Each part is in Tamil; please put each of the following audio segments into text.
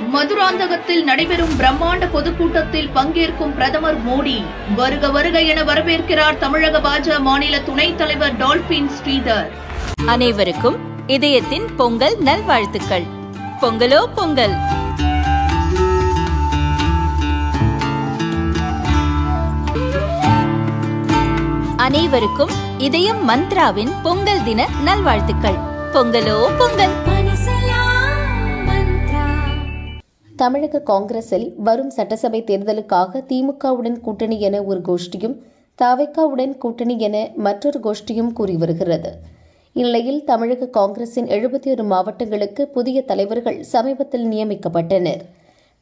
மதுராந்தகத்தில் நடைபெறும் பிரம்மாண்ட பொதுக்கூட்டத்தில் பங்கேற்கும் பிரதமர் மோடி. வருக வருக என வரவேற்கிறார் தமிழக பாஜக மாநில துணைத் தலைவர் டால்பின் ஸ்ரீதர். அனைவருக்கும் இதயத்தின் பொங்கல் நல்வாழ்த்துக்கள். பொங்கலோ பொங்கல். அனைவருக்கும் இதயம் மந்த்ராவின் பொங்கல் தின நல்வாழ்த்துக்கள். பொங்கலோ பொங்கல். தமிழக காங்கிரஸில் வரும் சட்டசபை தேர்தலுக்காக திமுகவுடன் கூட்டணி என ஒரு கோஷ்டியும் தவைக்காவுடன் கூட்டணி என மற்றொரு கோஷ்டியும் கூறி வருகிறது. இந்நிலையில் தமிழக காங்கிரசின் எழுபத்தி ஒரு மாவட்டங்களுக்கு புதிய தலைவர்கள் சமீபத்தில் நியமிக்கப்பட்டனர்.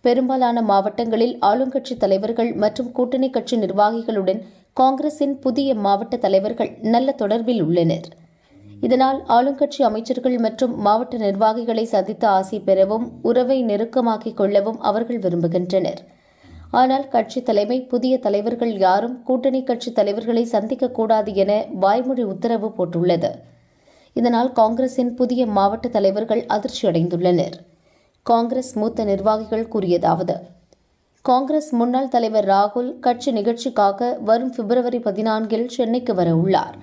பெரும்பாலான மாவட்டங்களில் ஆளுங்கட்சி தலைவர்கள் மற்றும் கூட்டணி கட்சி நிர்வாகிகளுடன் காங்கிரசின் புதிய மாவட்ட தலைவர்கள் நல்ல தொடர்பில் உள்ளனர். இதனால் ஆளுங்கட்சி அமைச்சர்கள் மற்றும் மாவட்ட நிர்வாகிகளை சந்தித்து ஆசை பெறவும் உறவை நெருக்கமாக்கிக் கொள்ளவும் அவர்கள் விரும்புகின்றனர். ஆனால் கட்சி தலைமை புதிய தலைவர்கள் யாரும் கூட்டணி கட்சி தலைவர்களை சந்திக்கக்கூடாது என வாய்மொழி உத்தரவு போட்டுள்ளது. இதனால் காங்கிரசின் புதிய மாவட்ட தலைவர்கள் அதிர்ச்சியடைந்துள்ளனர். காங்கிரஸ் மூத்த நிர்வாகிகள் கூறியதாவது காங்கிரஸ் முன்னாள் தலைவர் ராகுல் கட்சி நிகழ்ச்சிக்காக வரும் பிப்ரவரி பதினான்கில் சென்னைக்கு வர உள்ளார்.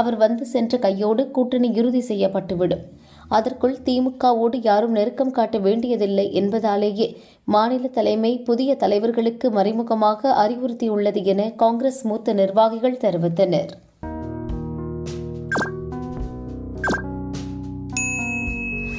அவர் வந்து சென்ற கையோடு கூட்டணி இறுதி செய்யப்பட்டுவிடும். அதற்குள் திமுகவோடு யாரும் நெருக்கம் காட்ட வேண்டியதில்லை என்பதாலேயே மாநில தலைமை புதிய தலைவர்களுக்கு மறைமுகமாக அறிவுறுத்தியுள்ளது என காங்கிரஸ் மூத்த நிர்வாகிகள் தெரிவித்தனர்.